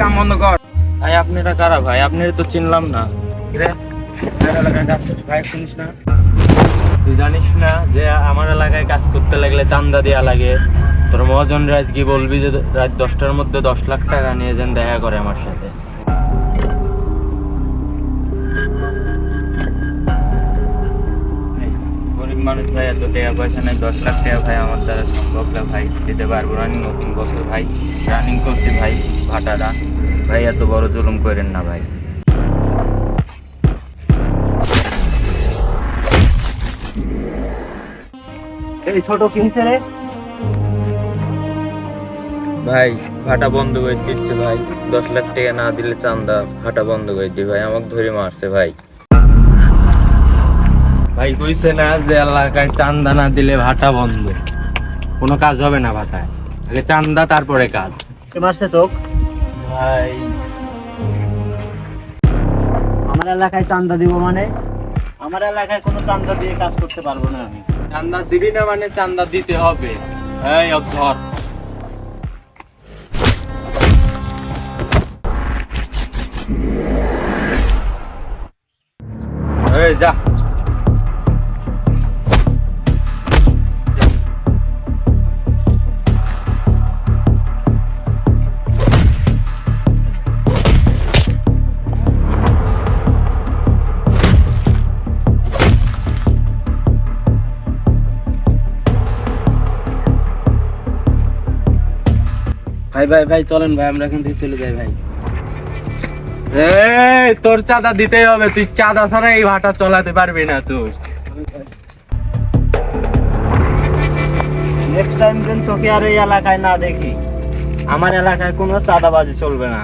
কাম বন্ধ কর। ভাই, আপনারা কারা ভাই? আপনারা তো চিনলাম না। ভাই, শুনিস না? তুই জানিস না যে আমার এলাকায় কাজ করতে লাগলে চান্দা দেওয়া লাগে। তোর মহাজন রাজ কি বলবি যে রাত দশটার মধ্যে দশ লাখ টাকা নিয়ে যান দেখা করে আমার সাথে। মানুষ ভাই এত টাকা পয়সা নেই দশ লাখ টাকা ভাই আমার দ্বারা সম্ভব না ভাই দিতে পারব রানিং নতুন বছর ভাই রানিং করছি ভাই ভাটারা ভাই এত বড় জুলুম করেন না ভাই। এই ছোট কিনছে রে। ভাই ভাটা বন্ধ করে দিচ্ছে ভাই। দশ লাখ টাকা না দিলে চান্দা ভাটা বন্ধ করে দি ভাই আমাকে ধরে মারছে ভাই। ভাই কইছে না যে এলাকায় চান্দা না দিলে ভাটা বন্ধ। কোনো কাজ হবে না ভাটায়। আগে চান্দা তারপরে কাজ। কে মারছে তোক? ভাই। আমার এলাকায় চান্দা দিব মানে? আমার এলাকায় কোনো চান্দা দিয়ে কাজ করতে পারব না আমি। চান্দা দিবি না মানে চান্দা দিতে হবে। এই ধর। এই যা। ভাই ভাই ভাই, চলেন ভাই, আমরা এখান থেকে চলে যাই ভাই। এই, তোর চাঁদা দিতেই হবে, তুই চাঁদা ছাড়া এই ভাটা চলাতে পারবি না তুই। নেক্সট টাইম যেন তোকে আর এই এলাকায় না দেখি, আমার এলাকায় কোনো চাঁদাবাজি চলবে না।